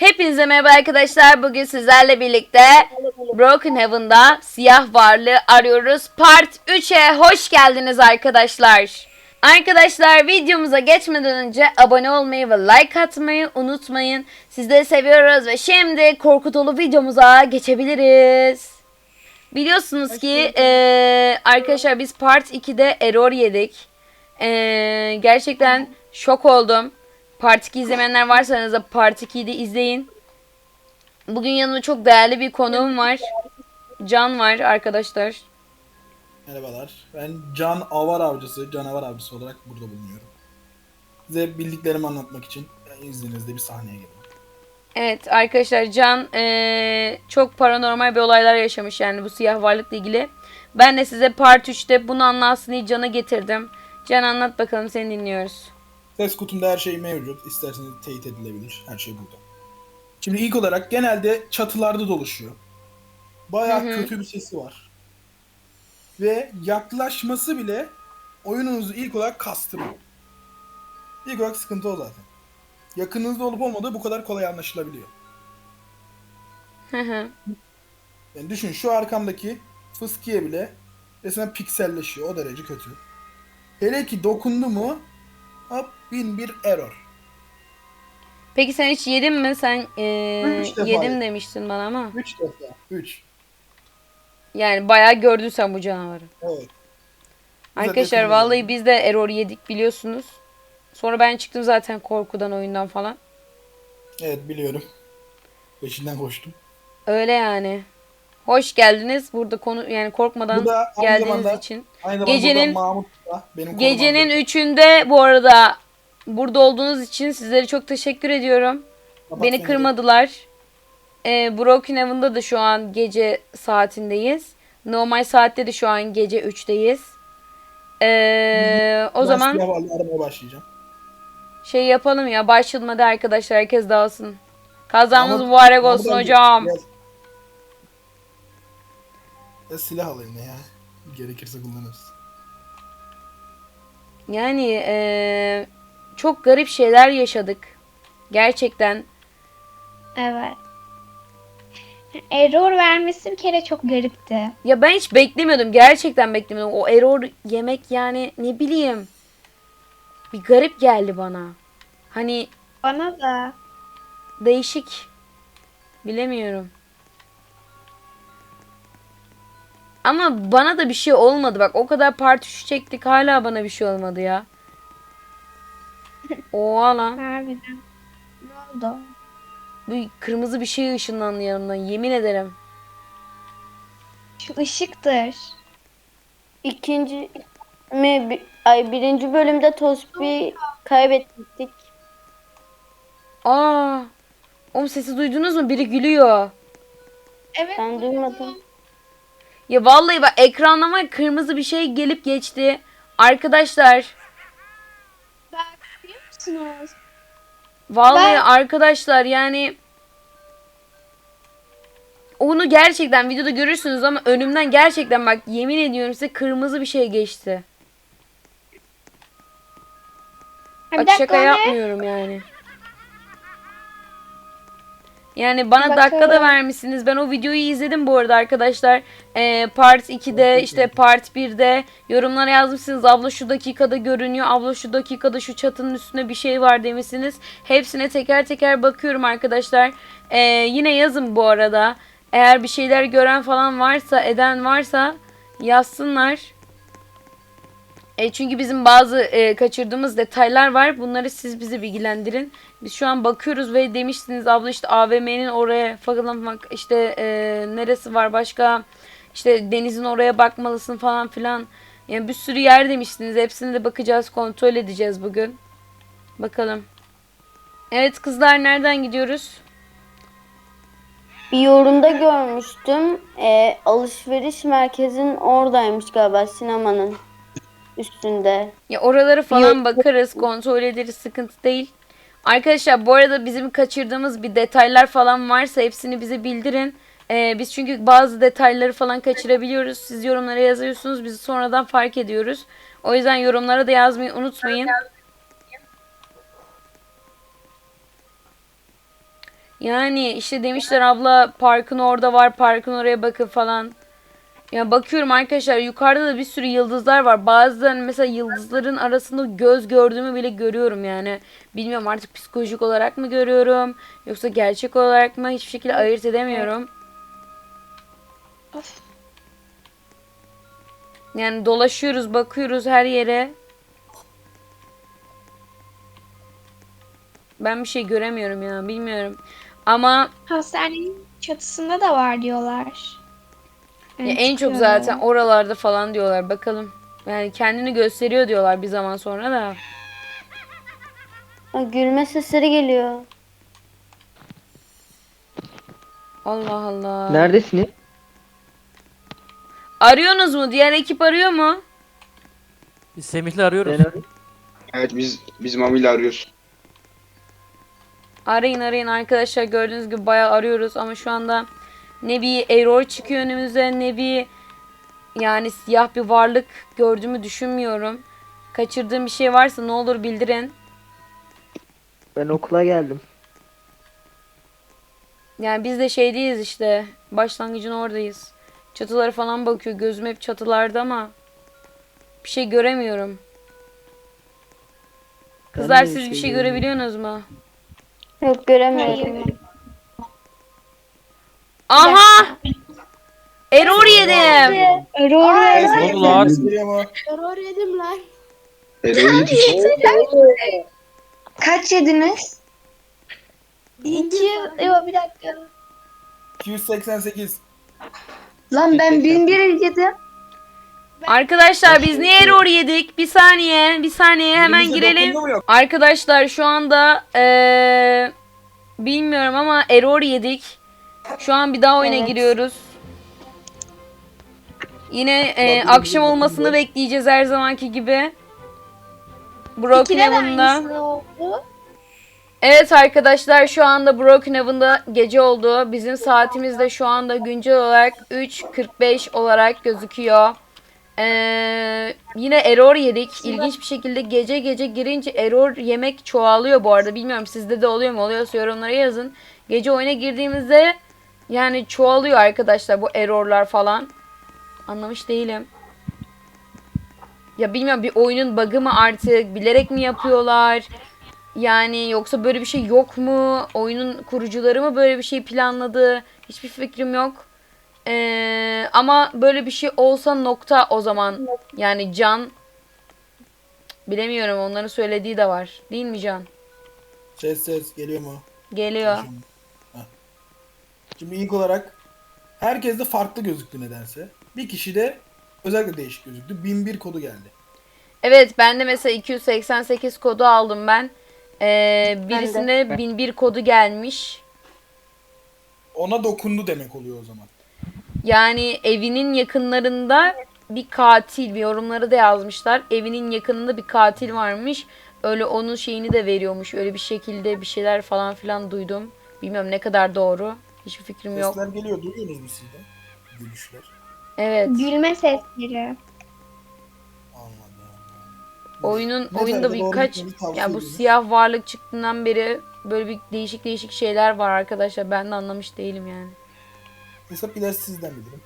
Hepinize merhaba arkadaşlar. Bugün sizlerle birlikte Broken Heaven'da siyah varlığı arıyoruz. Part 3'e hoş geldiniz arkadaşlar. Arkadaşlar videomuza geçmeden önce abone olmayı ve like atmayı unutmayın. Sizleri seviyoruz ve şimdi korku dolu videomuza geçebiliriz. Biliyorsunuz ki eee, arkadaşlar biz Part 2'de error yedik. Eee, gerçekten şok oldum. Part 2 izlemeyenler varsa aranızda Part 2'yi de izleyin. Bugün yanımda çok değerli bir konuğum var. Can var arkadaşlar. Merhabalar. Ben Can Avar Avcısı, canavar avcısı olarak burada bulunuyorum. Size bildiklerimi anlatmak için izninizle bir sahneye geliyorum. Evet arkadaşlar Can eee, çok paranormal bir olaylar yaşamış yani bu siyah varlıkla ilgili. Ben de size Part 3'te bunu anlatsın diye Can'a getirdim. Can anlat bakalım seni dinliyoruz. Ses kutumda her şey mevcut. İsterseniz teyit edilebilir. Her şey burada. Şimdi ilk olarak genelde çatılarda dolaşıyor. Bayağı Hı hı. kötü bir sesi var. Ve yaklaşması bile oyununuzu ilk olarak kastırıyor. İlk olarak sıkıntı o zaten. Yakınınızda olup olmadığı bu kadar kolay anlaşılabiliyor. Hı hı. Yani düşün şu arkamdaki fıskiye bile resmen pikselleşiyor. O derece kötü. Hele ki dokundu mu hop bin bir error. Peki sen hiç yedin mi? Sen Üç defa yedim yedim. demiştin bana ama. 3 defa. 3. Yani bayağı gördün sen bu canavarı. Evet. Arkadaşlar yakın vallahi biz de error yedik biliyorsunuz. Sonra ben çıktım zaten korkudan oyundan falan. Evet biliyorum. Peşinden koştum. Öyle yani. Hoş geldiniz. Burada konu yani korkmadan Bu da aynı geldiğiniz zamanda- için. Aynı Gecenin- burada Mahmut da benim Gecenin üçünde bu arada burada olduğunuz için sizlere çok teşekkür ediyorum. aldı. Beni Kapat kırmadılar. Ee, Broken Heaven'da da şu an gece saatindeyiz. Normal saatte de şu an gece 3'teyiz. Ee, o Ben zaman başlayacağım. şey yapalım ya başlamadı arkadaşlar herkes dağılsın. Mahmut- mübarek olsun hocam. gel. Ya silah alayım ya. Gerekirse kullanırız. Yani eee, çok garip şeyler yaşadık. Gerçekten. Evet. Error vermesi bir kere çok garipti. Ya ben hiç beklemiyordum. Gerçekten beklemiyordum. O error yemek yani ne bileyim. Bir garip geldi bana. Hani Bana da. değişik. Bilemiyorum. Ama bana da bir şey olmadı. Bak o kadar part 3 çektik hala bana bir şey olmadı ya. Oha lan. Harbiden. Ne oldu? Bu kırmızı bir şey ışınlandı yanımdan. Yemin ederim. Şu ışıktır. İkinci mi ay birinci bölümde Tosbi kaybettik. Aa. Oğlum sesi duydunuz mu? Biri gülüyor. Evet. Ben duymadım. Ya vallahi bak ekranlama kırmızı bir şey gelip geçti. Arkadaşlar. Bak biliyor musunuz? Vallahi Ben- arkadaşlar yani onu gerçekten videoda görürsünüz ama önümden gerçekten bak yemin ediyorum size kırmızı bir şey geçti. Bak şaka yapmıyorum yani. Yani bana Bakalım. dakika da vermişsiniz. Ben o videoyu izledim bu arada arkadaşlar. Ee, part 2'de işte part 1'de yorumlara yazmışsınız. Abla şu dakikada görünüyor. Abla şu dakikada şu çatının üstünde bir şey var demişsiniz. Hepsine teker teker bakıyorum arkadaşlar. Ee, yine yazın bu arada. Eğer bir şeyler gören falan varsa, eden varsa yazsınlar. E, çünkü bizim bazı e, kaçırdığımız detaylar var. Bunları siz bizi bilgilendirin. Biz şu an bakıyoruz ve demiştiniz abla işte AVM'nin oraya falan işte e, neresi var başka işte denizin oraya bakmalısın falan filan. Yani bir sürü yer demiştiniz. Hepsine de bakacağız, kontrol edeceğiz bugün. Bakalım. Evet kızlar nereden gidiyoruz? Bir yorumda görmüştüm. Ee, alışveriş merkezinin oradaymış galiba sinemanın üstünde. Ya oraları falan Yok. bakarız, kontrol ederiz, sıkıntı değil. Arkadaşlar bu arada bizim kaçırdığımız bir detaylar falan varsa hepsini bize bildirin. Ee, biz çünkü bazı detayları falan kaçırabiliyoruz. Siz yorumlara yazıyorsunuz, biz sonradan fark ediyoruz. O yüzden yorumlara da yazmayı unutmayın. Yani işte demişler abla parkın orada var parkın oraya bakın falan. Ya bakıyorum arkadaşlar yukarıda da bir sürü yıldızlar var. Bazen mesela yıldızların arasında göz gördüğümü bile görüyorum yani. Bilmiyorum artık psikolojik olarak mı görüyorum yoksa gerçek olarak mı hiçbir şekilde ayırt edemiyorum. Of. Yani dolaşıyoruz bakıyoruz her yere. Ben bir şey göremiyorum ya bilmiyorum. Ama Hastanenin çatısında da var diyorlar. Ya en çok zaten oralarda falan diyorlar bakalım. Yani kendini gösteriyor diyorlar bir zaman sonra da. Aa, Gülme sesleri geliyor. Allah Allah. Neredesiniz? Arıyorsunuz mu? Diğer ekip arıyor mu? Biz Semih'le arıyoruz. Ben arıyorum. Evet biz biz Mami ile arıyoruz. Arayın arayın arkadaşlar gördüğünüz gibi bayağı arıyoruz ama şu anda ne bir error çıkıyor önümüze ne bir yani siyah bir varlık gördüğümü düşünmüyorum. Kaçırdığım bir şey varsa ne olur bildirin. Ben okula geldim. Yani biz de şeydeyiz işte. Başlangıcın oradayız. Çatılara falan bakıyor. Gözüm hep çatılarda ama bir şey göremiyorum. Kızlar siz bir şey görebiliyorsunuz mu? Yok göremiyorum. Aha! Error yedim. Aurora Ne oldu lan? Mu? Ero'yu yetiş. kaç yediniz? İki. Yok bir dakika. 288. Lan ben bin bir yedim. Arkadaşlar biz niye error yedik? Bir saniye, bir saniye hemen girelim. dokundu mu yok? Arkadaşlar şu anda eee, bilmiyorum ama error yedik. Şu an bir daha oyuna Evet. giriyoruz. Yine Tabii, akşam olmasını bekleyeceğiz her zamanki gibi. İkide de Brookhaven'da. aynısı oldu. Evet arkadaşlar şu anda Brookhaven'da gece oldu. Bizim saatimiz de şu anda güncel olarak 3.45 olarak gözüküyor. Ee, yine error yedik. İlginç bir şekilde gece gece girince error yemek çoğalıyor bu arada. Bilmiyorum sizde de oluyor mu? Oluyorsa yorumlara yazın. Gece oyuna girdiğimizde yani çoğalıyor arkadaşlar bu errorlar falan. Anlamış değilim. Ya bilmiyorum bir oyunun bug'ı mı artık bilerek mi yapıyorlar? Yani yoksa böyle bir şey yok mu? Oyunun kurucuları mı böyle bir şey planladı? Hiçbir fikrim yok. Ee, ama böyle bir şey olsa nokta o zaman. Yani Can bilemiyorum onların söylediği de var. Değil mi Can? Ses ses geliyor mu? Geliyor. Heh. Şimdi ilk olarak herkes de farklı gözüktü nedense. Bir kişi de özellikle değişik gözüktü. 1001 kodu geldi. Evet ben de mesela 288 kodu aldım ben. Ee, Ben birisine 1001 kodu gelmiş. Ona dokundu demek oluyor o zaman. Yani evinin yakınlarında bir katil bir yorumları da yazmışlar. Evinin yakınında bir katil varmış. Öyle onun şeyini de veriyormuş. Öyle bir şekilde bir şeyler falan filan duydum. Bilmiyorum ne kadar doğru. Hiçbir fikrim yok. Sesler geliyor. Duyuyorsunuz mu siz de? Gülüşler. Evet. Gülme sesleri. Anladım. Oyunun Ne oyunda doğru birkaç tavsiye ya bu ediyorsunuz? siyah varlık çıktığından beri böyle bir değişik değişik şeyler var arkadaşlar. Ben de anlamış değilim yani. Hesap ilerisi sizden bilirim.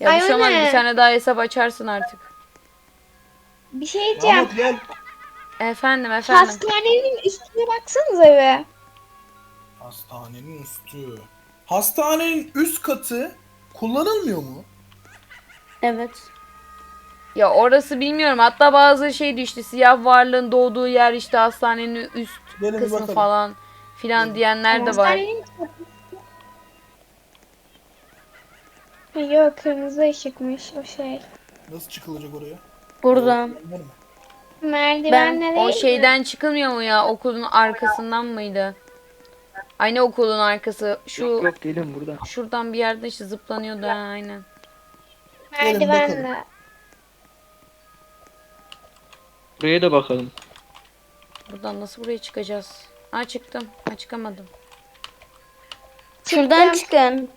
Ya Ay, bir şey olmaz, öyle. bir tane daha hesap açarsın artık. Bir şey diyeceğim. Mahmut gel. Efendim efendim. Hastanenin üstüne baksanıza be. Hastanenin üstü. Hastanenin üst katı kullanılmıyor mu? Evet. Ya orası bilmiyorum. Hatta bazı şey işte siyah varlığın doğduğu yer işte hastanenin üst Gelin bir kısmı bakalım. falan filan diyenler de var. Hastanenin Yok kırmızı ışıkmış o şey. Nasıl çıkılacak oraya? Buradan. Kullanılır mı? Merdivenle O şeyden çıkılmıyor mu ya? Okulun arkasından mıydı? Aynı okulun arkası. Şu Yok yok gelin buradan. şuradan bir yerde işte zıplanıyordu ha, aynen. Gelin Merdivenle. Buraya da bakalım. Buradan nasıl buraya çıkacağız? Aa çıktım. Ha çıkamadım. Şuradan çıkın.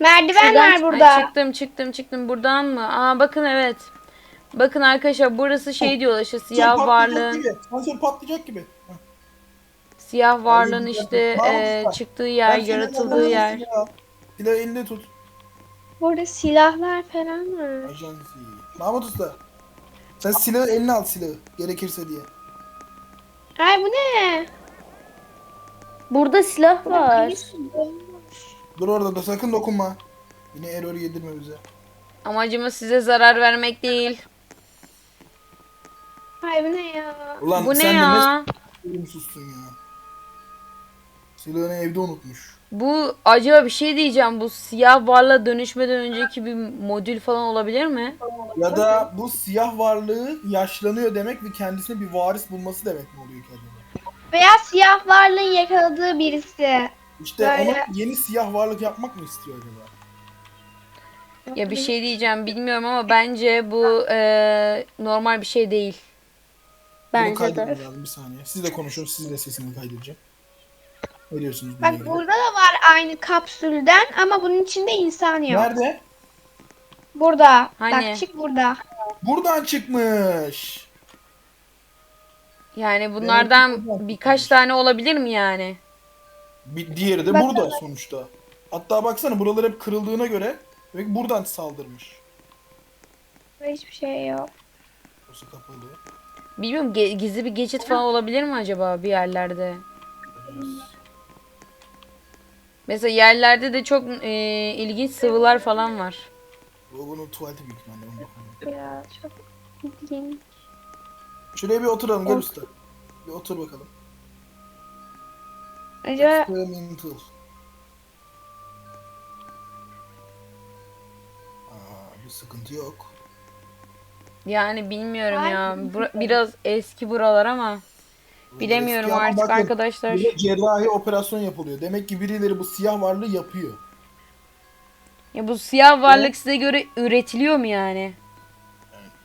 Merdiven Şuradan var Ay, burada. çıktım çıktım çıktım. Buradan mı? Aa bakın evet. Bakın arkadaşlar burası şey diyorlar işte siyah Patlayacak varlığın gibi. Sensör patlayacak gibi. Siyah varlığın işte e, çıktığı yer, Ben yaratıldığı yer. silah elinde tut. Burada silahlar falan var. Ajansi. Mahmut Usta. Sen silahı eline al silahı. Gerekirse diye. Ay bu ne? Burada silah var. Bomboş. Dur orada da sakın dokunma. Yine error yedirme bize. Amacımız size zarar vermek değil. Ay bu ne ya? Ulan Bu ne sen de ya? ne sorumsuzsun ya. Silahını evde unutmuş. Bu acaba bir şey diyeceğim. Bu siyah varlığa dönüşmeden önceki bir modül falan olabilir mi? Ya da bu siyah varlığı yaşlanıyor demek ve kendisine bir varis bulması demek mi oluyor ki acaba? Veya siyah varlığın yakaladığı birisi. İşte Böyle- ona yeni siyah varlık yapmak mı istiyor acaba? Ya bir şey diyeceğim bilmiyorum ama bence bu e, normal bir şey değil. Bunu Bence de. kaydetmem lazım bir saniye. Siz de konuşun, siz de sesini kaydedeceğim. Ne diyorsunuz? Bak bilgiyle? burada da var aynı kapsülden ama bunun içinde insan yok. Nerede? Burada. Hani? Bak çık burada. Buradan çıkmış. Yani bunlardan buradan birkaç tane olabilir mi yani? Bir diğeri de Bak- burada sonuçta. Hatta baksana buralar hep kırıldığına göre demek ki buradan saldırmış. Burada hiçbir şey yok. Burası kapalı. Bilmiyorum ge- gizli bir geçit falan olabilir mi acaba bir yerlerde? Mesela yerlerde de çok e, ilginç sıvılar falan var. Bu bunun tuvaleti büyük ihtimalle. Ya çok ilginç. Şuraya bir oturalım gel usta. Bir otur bakalım. Acaba Experimental. Aa, bir sıkıntı yok. Yani bilmiyorum Ay. ya. Bura- biraz eski buralar ama bilemiyorum Eski ama artık bakın, arkadaşlar. Burada cerrahi operasyon yapılıyor. Demek ki birileri bu siyah varlığı yapıyor. Ya bu siyah varlık size göre üretiliyor mu yani?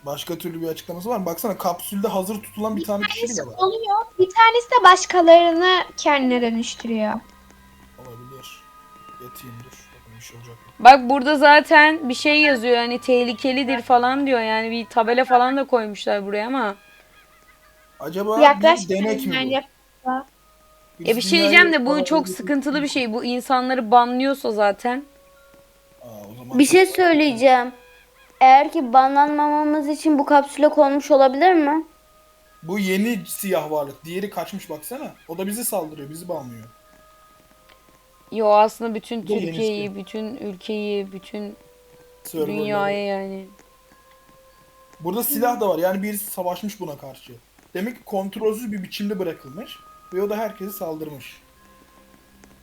Başka türlü bir açıklaması var mı? Baksana kapsülde hazır tutulan bir tane kişi bile var. oluyor. Bir tanesi de başkalarını kendine dönüştürüyor. Olabilir. Yatayım dur. Bakın bir şey olacak mı? Bak burada zaten bir şey yazıyor hani tehlikelidir falan diyor. Yani bir tabela falan da koymuşlar buraya ama. Acaba Yaklaş bir denek mi bu? Ya bir şey diyeceğim de bu çok sıkıntılı bir şey. Bu insanları banlıyorsa zaten. Aa, o zaman Bir şey söyleyeceğim. Eğer ki banlanmamamız için bu kapsüle konmuş olabilir mi? Bu yeni siyah varlık. Diğeri kaçmış baksana. O da bizi saldırıyor. Bizi banlıyor. Yo aslında bütün yenisi. Türkiye'yi, bütün ülkeyi, bütün Serverları. dünyayı yani. Burada silah da var. Yani birisi savaşmış buna karşı. Demek ki kontrolsüz bir biçimde bırakılmış. Ve o da herkesi saldırmış.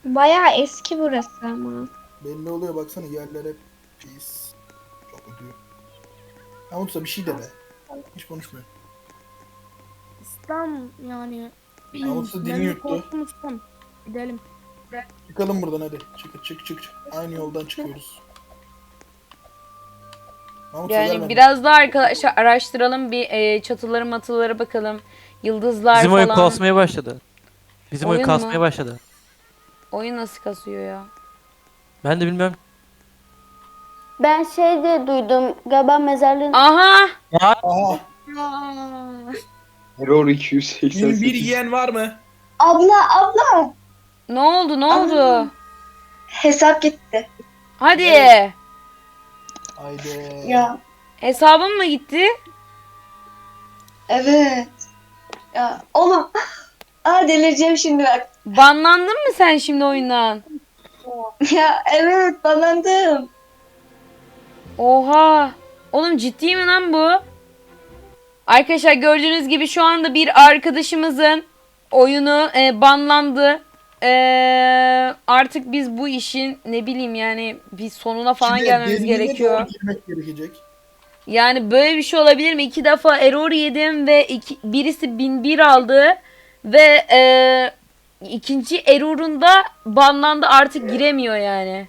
Bayağı eski burası ama. Belli oluyor baksana yerler hep pis. Çok kötü. Mahmut Usta bir şey de be. Hiç konuşmuyor. İslam yani. Mahmut Usta dilini yuttu. Gidelim. Çıkalım buradan hadi. Çık çık çık çık. Aynı yoldan çıkıyoruz. Mahmut Yani gelmedi. biraz daha arkadaşlar araştıralım bir e, çatıları matıları bakalım. Yıldızlar Bizim oyun falan. kasmaya başladı. Bizim oyun Oyun mu? kasmaya başladı. Oyun nasıl kasıyor ya? Ben de bilmiyorum. Ben şey diye duydum. Galiba mezarlığın... Aha! Aha. Error 288. Benim bir yiyen var mı? Abla abla Ne oldu? Ne oldu? hesap gitti. Hadi. Haydi. Ya Hesabın mı gitti? evet. Ya oğlum. Aa delireceğim şimdi bak. Banlandın mı sen şimdi oyundan? Ya evet banlandım. Oha. Oğlum ciddi mi lan bu? Arkadaşlar gördüğünüz gibi şu anda bir arkadaşımızın oyunu e, banlandı. E, artık biz bu işin ne bileyim yani bir sonuna falan Şimdi gelmemiz derinliğine gerekiyor. doğru girmek gerekecek. Yani böyle bir şey olabilir mi? İki defa error yedim ve iki, birisi 1001 aldı ve e, ikinci error'unda banlandı artık giremiyor yani.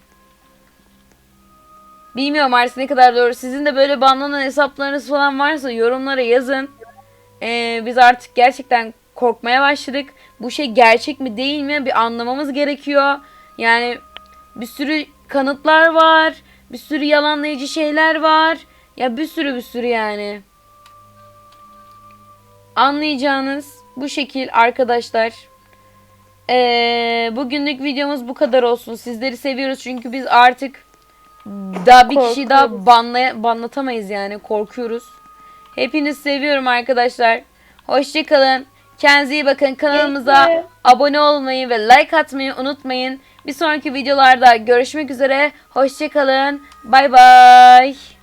Bilmiyorum artık ne kadar doğru. Sizin de böyle banlanan hesaplarınız falan varsa yorumlara yazın. E, biz artık gerçekten korkmaya başladık. Bu şey gerçek mi değil mi bir anlamamız gerekiyor. Yani bir sürü kanıtlar var. Bir sürü yalanlayıcı şeyler var. Ya bir sürü bir sürü yani. Anlayacağınız bu şekil arkadaşlar. Ee, bugünlük videomuz bu kadar olsun. Sizleri seviyoruz çünkü biz artık daha bir kişiyi daha banlaya, banlatamayız yani korkuyoruz. Hepinizi seviyorum arkadaşlar. Hoşçakalın. Kendinize iyi bakın. Kanalımıza Görüşürüz. abone olmayı ve like atmayı unutmayın. Bir sonraki videolarda görüşmek üzere. Hoşçakalın. Bay bay.